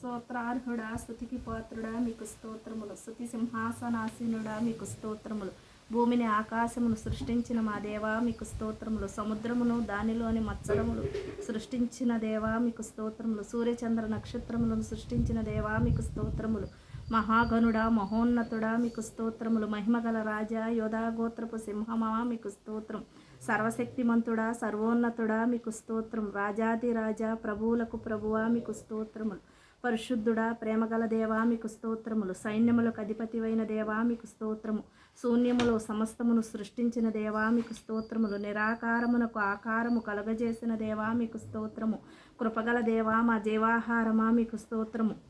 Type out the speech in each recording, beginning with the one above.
స్తోత్రార్హుడా స్థుతికి పాత్రుడా మీకు స్తోత్రములు. స్థుతి సింహాసనాసీనుడా మీకు స్తోత్రములు. భూమిని ఆకాశమును సృష్టించిన మా దేవా మీకు స్తోత్రములు. సముద్రమును దానిలోని మత్సరములు సృష్టించిన దేవా మీకు స్తోత్రములు. సూర్యచంద్ర నక్షత్రములను సృష్టించిన దేవా మీకు స్తోత్రములు. మహాగనుడా మహోన్నతుడా మీకు స్తోత్రములు. మహిమగల రాజా యోధా గోత్రపు సింహమా మీకు స్తోత్రం. సర్వశక్తిమంతుడా సర్వోన్నతుడా మీకు స్తోత్రం. రాజాది రాజా ప్రభువులకు ప్రభువా మీకు స్తోత్రములు. పరిశుద్ధుడా ప్రేమగల దేవా మీకు స్తోత్రములు. సైన్యములకు అధిపతివైన దేవా మీకు స్తోత్రము. శూన్యములో సమస్తమును సృష్టించిన దేవా మీకు స్తోత్రములు. నిరాకారమునకు ఆకారము కలుగజేసిన దేవా మీకు స్తోత్రము. కృపగల దేవా మా జీవాహారమా మీకు స్తోత్రము.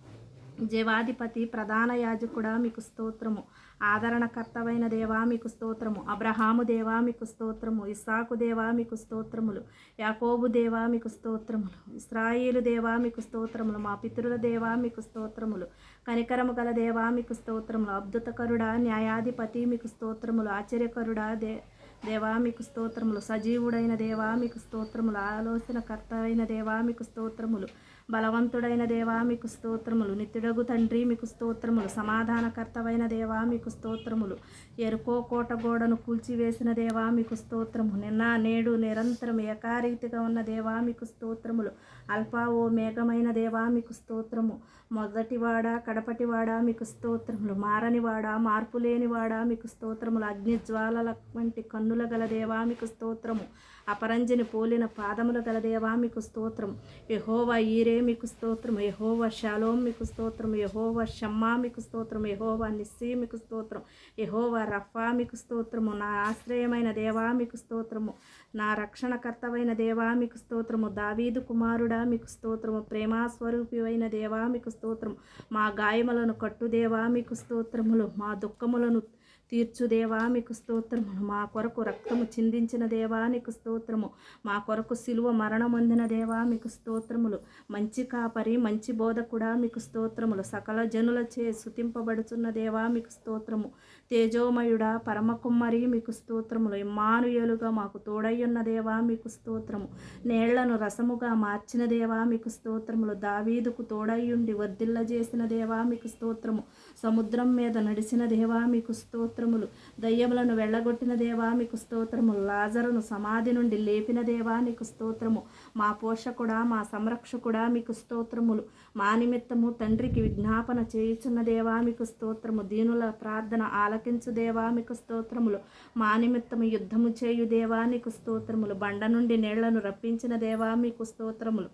జీవాధిపతి ప్రధాన యాజకుడా మీకు స్తోత్రము. ఆదరణకర్తవైన దేవా మీకు స్తోత్రము. అబ్రహాము దేవా మీకు స్తోత్రము. ఇస్సాకు దేవా మీకు స్తోత్రములు. యాకోబు దేవా మీకు స్తోత్రములు. ఇస్రాయిలు దేవా మీకు స్తోత్రములు. మా పితరుల దేవా మీకు స్తోత్రములు. కనికరము గల దేవా మీకు స్తోత్రములు. అద్భుతకరుడా న్యాయాధిపతి మీకు స్తోత్రములు. ఆశ్చర్యకరుడా దే దేవా మీకు స్తోత్రములు. సజీవుడైన దేవా మీకు స్తోత్రములు. ఆలోచన కర్తవైన దేవా మీకు స్తోత్రములు. బలవంతుడైన దేవా మీకు స్తోత్రములు. నిత్యుడగు తండ్రి మీకు స్తోత్రములు. సమాధానకర్తవైన దేవా మీకు స్తోత్రములు. ఎరుకో కోట గోడను కూల్చివేసిన దేవా మీకు స్తోత్రము. నిన్న నేడు నిరంతరం ఏకారీతిగా ఉన్న దేవా మీకు స్తోత్రములు. అల్పా ఓ మేఘమైన దేవా మీకు స్తోత్రము. మొదటివాడ కడపటివాడ మీకు స్తోత్రములు. మారనివాడ మార్పు లేనివాడ మీకు స్తోత్రములు. అగ్ని వంటి వంటి కన్నుల గల దేవా స్తోత్రము. అపరంజని పోలిన పాదములు గల దేవా మీకు స్తోత్రం. యహోవా ఈరే మీకు స్తోత్రం. యహోవా షాలోం మీకు స్తోత్రం. యహోవా షమ్మా మీకు స్తోత్రం. యహోవా నిస్సీ మీకు స్తోత్రం. యహోవా రఫా మీకు స్తోత్రము. నా ఆశ్రయమైన దేవా మీకు స్తోత్రము. నా రక్షణకర్తవైన దేవా మీకు స్తోత్రము. దావీదు కుమారుడా మీకు స్తోత్రము. ప్రేమాస్వరూపివైన దేవా మీకు స్తోత్రం. మా గాయములను కట్టుదేవా మీకు స్తోత్రములు. మా దుఃఖములను తీర్చుదేవా మీకు స్తోత్రములు. మా కొరకు రక్తము చిందించిన దేవా నీకు స్తోత్రము. మా కొరకు సిలువ మరణమొందిన దేవా మీకు స్తోత్రములు. మంచి కాపరి మంచి బోధకుడా మీకు స్తోత్రములు. సకల జనులచే సుతింపబడుచున్న దేవా మీకు స్తోత్రము. తేజోమయుడా పరమకుమ్మరి మీకు స్తోత్రములు. ఇమ్మానుయేలుగా మాకు తోడయ్యున్న దేవా మీకు స్తోత్రము. నేళ్ళను రసముగా మార్చిన దేవా మీకు స్తోత్రములు. దావీదుకు తోడయ్యుండి వర్ధిల్లజేసిన దేవా మీకు స్తోత్రము. సముద్రం మీద నడిచిన దేవా మీకు స్తోత్రములు. దయ్యములను వెళ్ళగొట్టిన దేవా మీకు స్తోత్రములు. లాజరును సమాధి నుండి లేపిన దేవా నీకు స్తోత్రము. మా పోషకుడా మా సంరక్షకుడా మీకు స్తోత్రములు. మా నిమిత్తము తండ్రికి విజ్ఞాపన చేయుచున్న దేవా మీకు స్తోత్రము. దీనుల ప్రార్థన ఆలకించు దేవా మీకు స్తోత్రములు. మా నిమిత్తము యుద్ధము చేయు దేవా నీకు స్తోత్రములు. బండ నుండి నీళ్ళను రప్పించిన దేవా మీకు స్తోత్రములు.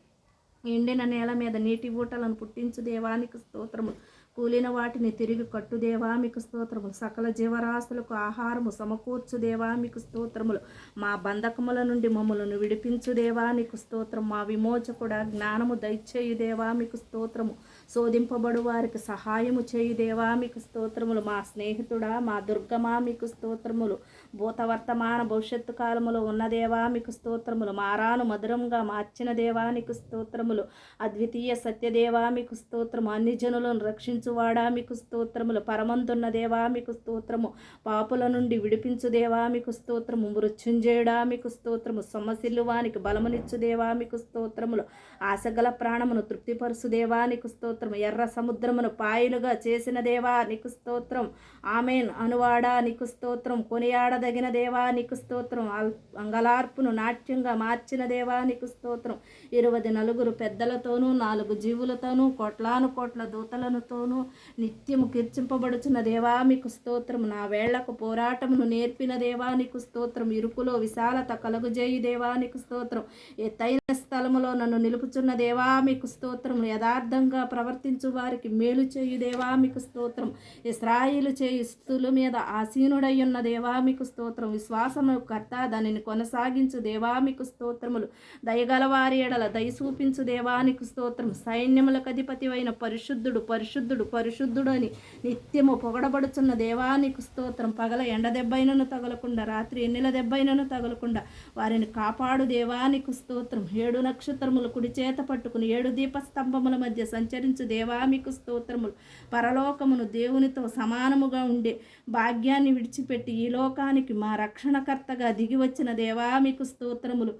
ఎండిన నేల మీద నీటి ఊటలను పుట్టించు దేవానికి స్తోత్రములు. కూలిన వాటిని తిరిగి కట్టుదేవా మీకు స్తోత్రములు. సకల జీవరాశులకు ఆహారము సమకూర్చుదేవా మీకు స్తోత్రములు. మా బంధకముల నుండి మమ్మలను విడిపించుదేవా నీకు స్తోత్రం. మా విమోచకుడ జ్ఞానము దయచేయుదేవా మీకు స్తోత్రము. శోధింపబడు వారికి సహాయము చేయుదేవా మీకు స్తోత్రములు. మా స్నేహితుడా మా దుర్గమా మీకు స్తోత్రములు. భూతవర్తమాన భవిష్యత్తు కాలములో ఉన్నదేవా మీకు స్తోత్రములు. మారాను మధురంగా మార్చిన దేవా నీకు స్తోత్రములు. అద్వితీయ సత్యదేవా మీకు స్తోత్రము. అన్ని జనులను రక్షించువాడా మీకు స్తోత్రములు. పరమంతున్న దేవా మీకు స్తోత్రము. పాపుల నుండి విడిపించు దేవా మీకు స్తోత్రము. మృత్యుంజయుడా మీకు స్తోత్రము. సొమ్మశిల్లువానికి బలమునిచ్చు దేవా మీకు స్తోత్రములు. ఆశగల ప్రాణమును తృప్తిపరుసు దేవా నీకు స్తోత్రం ఎర్ర సముద్రమును పాయలుగా చేసిన దేవా నీకు స్తోత్రం. ఆమెన్. అనువాడా నీకు స్తోత్రం. కొనియాడదగిన దేవా నీకు స్తోత్రం. అల్ అంగలార్పును నాట్యంగా మార్చిన దేవా నీకు స్తోత్రం. ఇరవై నలుగురు పెద్దలతోనూ నాలుగు జీవులతోనూ కోట్లాను కోట్ల దూతలనుతోనూ నిత్యము కీర్చింపబడుచున్న దేవా మీకు స్తోత్రం. నా వేళ్ళకు పోరాటమును నేర్పిన దేవా నీకు స్తోత్రం. ఇరుకులో విశాలత కలుగుజేయి దేవా నీకు స్తోత్రం. ఎత్తైన స్థలములో నన్ను నిలుపుచున్న దేవా మీకు స్తోత్రం. యథార్థంగా ప్రవర్తించు వారికి మేలు చేయు దేవా మీకు స్తోత్రం. ఇస్రాయిలు చేయు స్థుల మీద ఆసీనుడయ్యున్న దేవా మీకు స్తోత్రం. విశ్వాసము కర్త దానిని కొనసాగించు దేవా మీకు స్తోత్రములు. దయగలవారి ఎడల దయ చూపించు దేవానికి స్తోత్రం. సైన్యములకు అధిపతివైన పరిశుద్ధుడు పరిశుద్ధుడు పరిశుద్ధుడు అని నిత్యము పొగడబడుచున్న దేవానికి స్తోత్రం. పగల ఎండ దెబ్బైనను తగలకుండా రాత్రి ఎన్నెల దెబ్బైనను తగలకుండా వారిని కాపాడు దేవానికి స్తోత్రం. ఏడు నక్షత్రములు కుడి చేత పట్టుకుని ఏడు దీపస్తంభముల మధ్య సంచరించి దేవామికు స్తోత్రములు. పరలోకమును దేవునితో సమానముగా ఉండే భాగ్యాన్ని విడిచిపెట్టి ఈ లోకానికి మా రక్షణకర్తగా దిగి వచ్చిన దేవామికు స్తోత్రములు.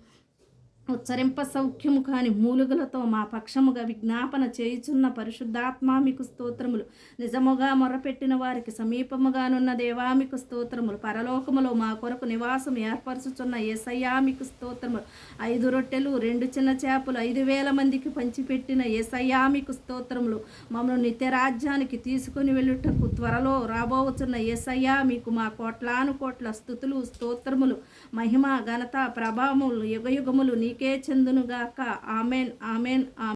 ఉచ్చరింప సౌఖ్యము కాని మూలుగులతో మా పక్షముగా విజ్ఞాపన చేయుచున్న పరిశుద్ధాత్మ మీకు స్తోత్రములు. నిజముగా మొరపెట్టిన వారికి సమీపముగానున్న దేవా మీకు స్తోత్రములు. పరలోకములో మా కొరకు నివాసం ఏర్పరచుచున్న ఏసయ్యా మీకు స్తోత్రములు. ఐదు రొట్టెలు రెండు చిన్న చేపలు ఐదు వేల మందికి పంచిపెట్టిన ఏసయ్యా మీకు స్తోత్రములు. మమ్మల్ని నిత్యరాజ్యానికి తీసుకుని వెళ్ళుటకు త్వరలో రాబోతున్న ఏసయ్యా మీకు మా కోట్లాను కోట్ల స్థుతులు స్తోత్రములు. మహిమ ఘనత ప్రభావములు యుగయుగములు నీకే చెందునుగాక. Amen amen amen.